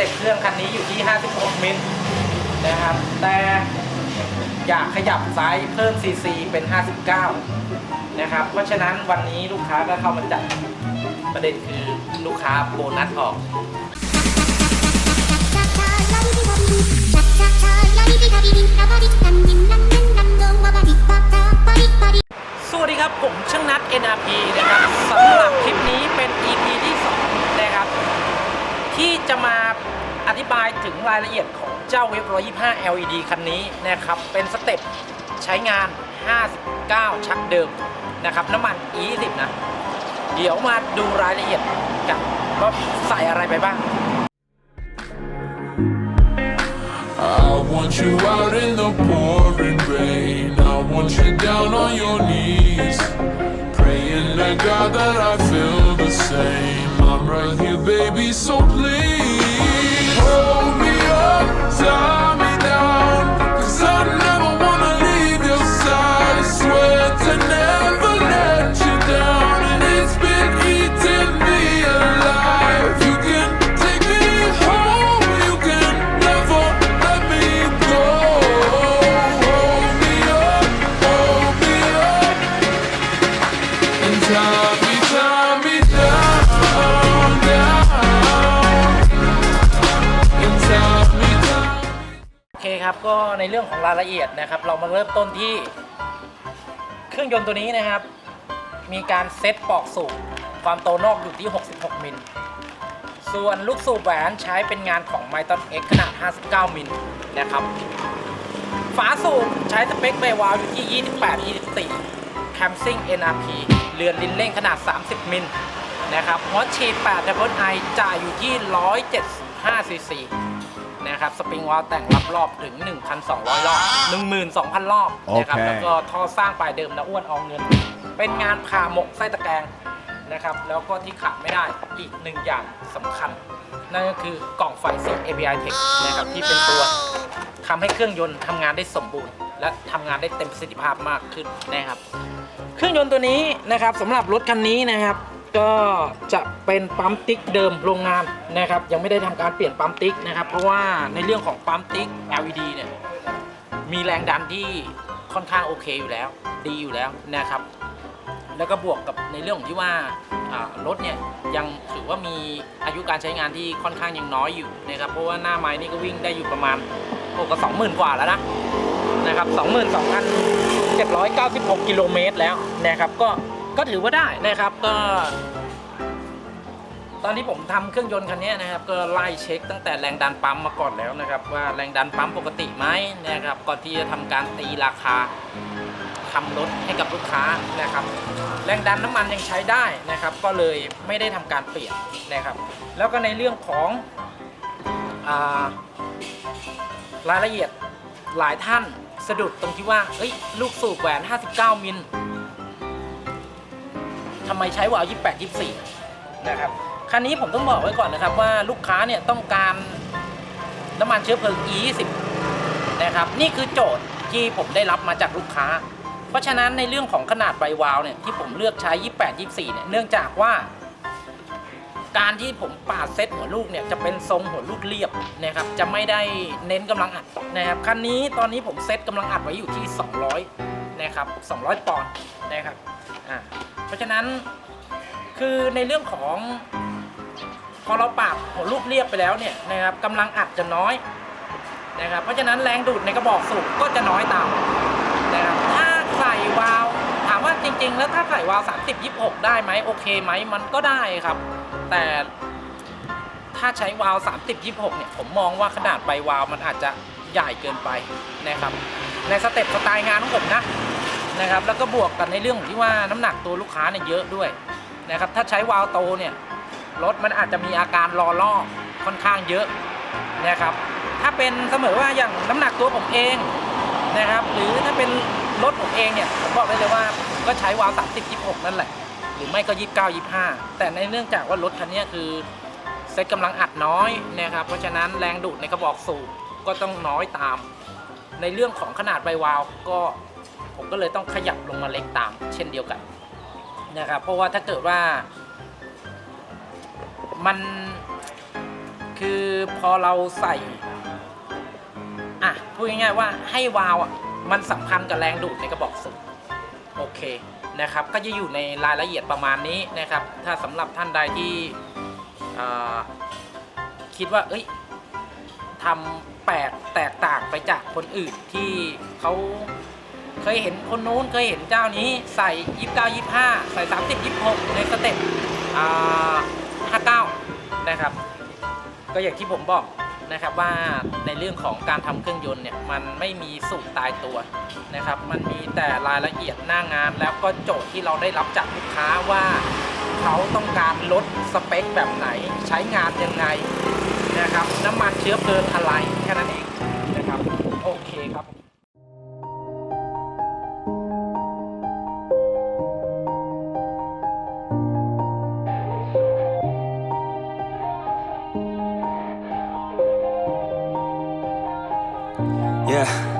เต็ปเครื่องคันนี้อยู่ที่ 56 มิลนะครับ แต่อยากขยับไซส์เพิ่ม cc เป็น 59 นะครับ เพราะฉะนั้นวันนี้ลูกค้าก็เข้ามาจัดประเด็นคือลูกค้าโบนัสออก เจ้าเว็บ125 LED คันนี้นะครับ เป็นสเต็ปใช้งาน 59 ชักเดิมนะครับ น้ำมัน E20 นะ เดี๋ยวมาดูรายละเอียดกันว่าใส่อะไรไปบ้าง I want you out in the pouring rain. I want you down on your knees. Praying to God that I feel the same. I'm right here, baby, so please hold time ก็ในเรื่องของรายละเอียดนะครับ เรามาเริ่มต้นที่ เครื่องยนต์ตัวนี้นะครับ มีการเซตปอกสูบความโตนอกอยู่ที่ 66 มิล ส่วนลูกสูบแหวนใช้เป็นงานของ m y t o n X ขนาด 59 มิลนะครับ ฝาสูบใช้สเปคใบวาล์วอยู่ที่ 28 24 c a m s i n g NRP เรือนลิ้นเร่งขนาด 30 มิลนะครับหัวฉีด8 Double I จ่ายอยู่ที่ 175 cc นะครับสปริงวาล์วแต่งรับรอบถึง 1,200 รอบ 12,000 รอบนะครับโอเค แล้วก็ท่อสร้างปลายเดิมนะอ้วนเอาเงิน เป็นงานผ่าหมกไส้ตะแกรงนะครับแล้วก็ที่ขาดไม่ได้อีกหนึ่งอย่างสำคัญ นั่นก็คือกล่องไฟสี ABI Tech นะครับที่เป็นตัว ทำให้เครื่องยนต์ทำงานได้สมบูรณ์ และทำงานได้เต็มประสิทธิภาพมากขึ้นนะครับ เครื่องยนต์ตัวนี้นะครับสำหรับรถคันนี้นะครับ ก็จะเป็นปั๊มติ๊กเดิมโรงงานนะครับ ยังไม่ได้ทำการเปลี่ยนปั๊มติ๊กนะครับ เพราะว่าในเรื่องของปั๊มติ๊ก LED เนี่ยมีแรงดันที่ค่อนข้างโอเคอยู่แล้ว ดีอยู่แล้วนะครับ แล้วก็บวกกับในเรื่องของที่ว่าอ่ารถเนี่ยยังถือว่ามีอายุการใช้งานที่ค่อนข้างยังน้อยอยู่นะครับเพราะว่าหน้าไม้นี่ก็วิ่งได้อยู่ประมาณโอ้ก็สองหมื่นกว่าแล้วนะนะครับสองหมื่นสองพันเจ็ดร้อยเก้าสิบหกกิโลเมตรแล้วนะครับก็ ก็ถือว่าได้นะครับก็ ตอนที่ผมทำเครื่องยนต์คันนี้นะครับ ก็ไล่เช็คตั้งแต่แรงดันปั๊มมาก่อนแล้วนะครับ ว่าแรงดันปั๊มปกติไหมนะครับก่อนที่จะทำการตีราคาทำรถให้กับลูกค้านะครับ แรงดันน้ำมันยังใช้ได้นะครับ ก็เลยไม่ได้ทำการเปลี่ยนนะครับ แล้วก็ในเรื่องของอารายละเอียดหลายท่านสะดุดตรงที่ว่าเอ้ยลูกสูบแหวน 59 มิล ทำไมใช้วาล์ว28 24 นะครับคันนี้ผมต้องบอกไว้ก่อนนะครับว่าลูกค้าเนี่ยต้องการน้ำมันเชื้อเพลิง E20 นะครับนี่คือโจทย์ที่ผมได้รับมาจากลูกค้า เพราะฉะนั้นในเรื่องของขนาดใบวาล์วเนี่ยที่ผมเลือกใช้ 28 24 เนี่ยเนื่องจากว่า การที่ผมปาดเซตหัวลูกเนี่ยจะเป็นทรงหัวลูกเรียบนะครับจะไม่ได้เน้นกำลังอัดนะครับคันนี้ตอนนี้ผมเซตกำลังอัดไว้อยู่ที่ 200 นะครับ 200 ปอนด์นะครับอ่า เพราะฉะนั้นคือในเรื่องของพอเราปาดหัวลูกเรียบไปแล้วเนี่ยนะครับกำลังอัดจะน้อยนะครับเพราะฉะนั้นแรงดูดในกระบอกสูบก็จะน้อยตามนะครับถ้าใส่วาล์วถามว่าจริง ๆ แล้วถ้าใส่วาล30 26 ได้ไหมโอเคไหมมันก็ได้ครับ แต่ถ้าใช้วาล30 26 เนี่ยผมมองว่าขนาดใบวาล์วมันอาจจะใหญ่เกินไปนะครับในสเต็ปสไตล์งานของผมนะ นะครับแล้วก็บวกกันในเรื่องของที่ว่าน้ำหนักตัวลูกค้าเนี่ยเยอะด้วยนะครับถ้าใช้วาล์วโตเนี่ยรถมันอาจจะมีอาการรอล่อค่อนข้างเยอะนะครับถ้าเป็นเสมอว่าอย่างน้ำหนักตัวผมเองนะครับหรือถ้าเป็นรถผมเองเนี่ยผมบอกได้เลยว่าก็ใช้วาล์ว30 26นั่นแหละ หรือไม่ก็29 25แต่ในเนื่องจากว่ารถคันนี้คือเซ็ตกำลังอัดน้อยนะครับเพราะฉะนั้นแรงดูดในกระบอกสูบก็ต้องน้อยตาม ในเรื่องของขนาดใบวาล์วก็ ผมก็เลยต้องขยับลงมาเล็กตามเช่นเดียวกันนะครับเพราะว่าถ้าเกิดว่ามันคือพอเราใส่อะพูดง่ายๆว่าให้วาวอะมันสัมพันธ์กับแรงดูดในกระบอกสูบโอเคนะครับ ก็จะอยู่ในรายละเอียดประมาณนี้นะครับ ถ้าสำหรับท่านใดที่คิดว่า เอ้ยทำแปลกแตกต่างไปจากคนอื่นที่เขา เคยเห็นคนนู้นเคยเห็นเจ้านี้ใส่29 25ใส่30 26ในสเต็ปอ่า59นะครับ ก็อย่างที่ผมบอกนะครับว่าในเรื่องของการทำเครื่องยนต์เนี่ยมันไม่มีสูตรตายตัวนะครับ มันมีแต่รายละเอียดหน้างานแล้วก็โจทย์ที่เราได้รับจากลูกค้าว่าเขาต้องการลดสเปคแบบไหนใช้งานยังไงนะครับ น้ำมันเชื้อเพลิงอะไรแค่นั้นเองนะครับ โอเคครับ Yeah.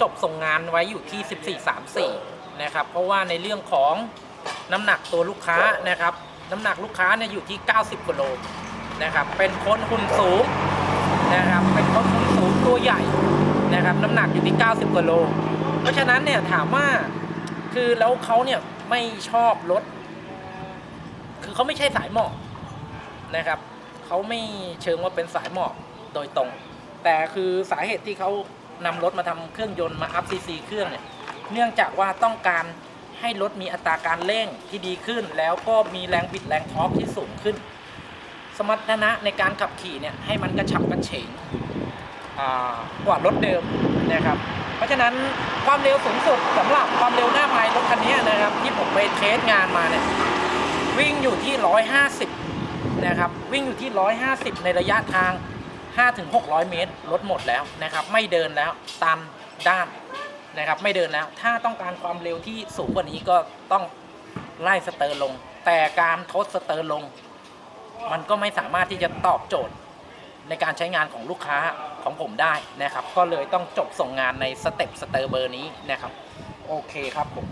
จบส่งงานไว้อยู่ที่ 1434 นะครับ เพราะว่าในเรื่องของน้ำหนักตัวลูกค้านะครับ น้ำหนักลูกค้าเนี่ยอยู่ที่ 90กิโลนะครับ เป็นคนหุ่นสูงนะครับ เป็นคนหุ่นสูงตัวใหญ่นะครับ น้ำหนักอยู่ที่ 90กิโล เพราะฉะนั้นเนี่ยถามว่าคือแล้วเขาเนี่ยไม่ชอบรถ คือเขาไม่ใช่สายหมอบนะครับเขาไม่เชิงว่าเป็นสายหมอบโดยตรง แต่คือสาเหตุที่เขา นำรถมาทำเครื่องยนต์มาอัพซีซีเครื่องเนี่ยเนื่องจากว่าต้องการให้รถมีอัตราการเร่งที่ดีขึ้น แล้วก็มีแรงบิดแรงทอร์กที่สูงขึ้น สมรรถนะในการขับขี่เนี่ยให้มันกระฉับกระเฉงกว่ารถเดิมนะครับ เพราะฉะนั้นความเร็วสูงสุดสำหรับความเร็วหน้าไมล์รถคันนี้นะครับ ที่ผมไปเทสงานมาเนี่ยวิ่งอยู่ที่ 150 นะครับ วิ่งอยู่ที่ 150 ในระยะทาง 5-600 เมตรลดหมดแล้วนะครับ ไม่เดินแล้วตามด้านนะครับ ไม่เดินแล้ว ถ้าต้องการความเร็วที่สูงกว่านี้ก็ต้องไล่สเตอร์ลง แต่การทดสเตอร์ลง มันก็ไม่สามารถที่จะตอบโจทย์ในการใช้งานของลูกค้าของผมได้นะครับ ก็เลยต้องจบส่งงานในสเต็ปสเตอร์เบอร์นี้นะครับ โอเคครับผม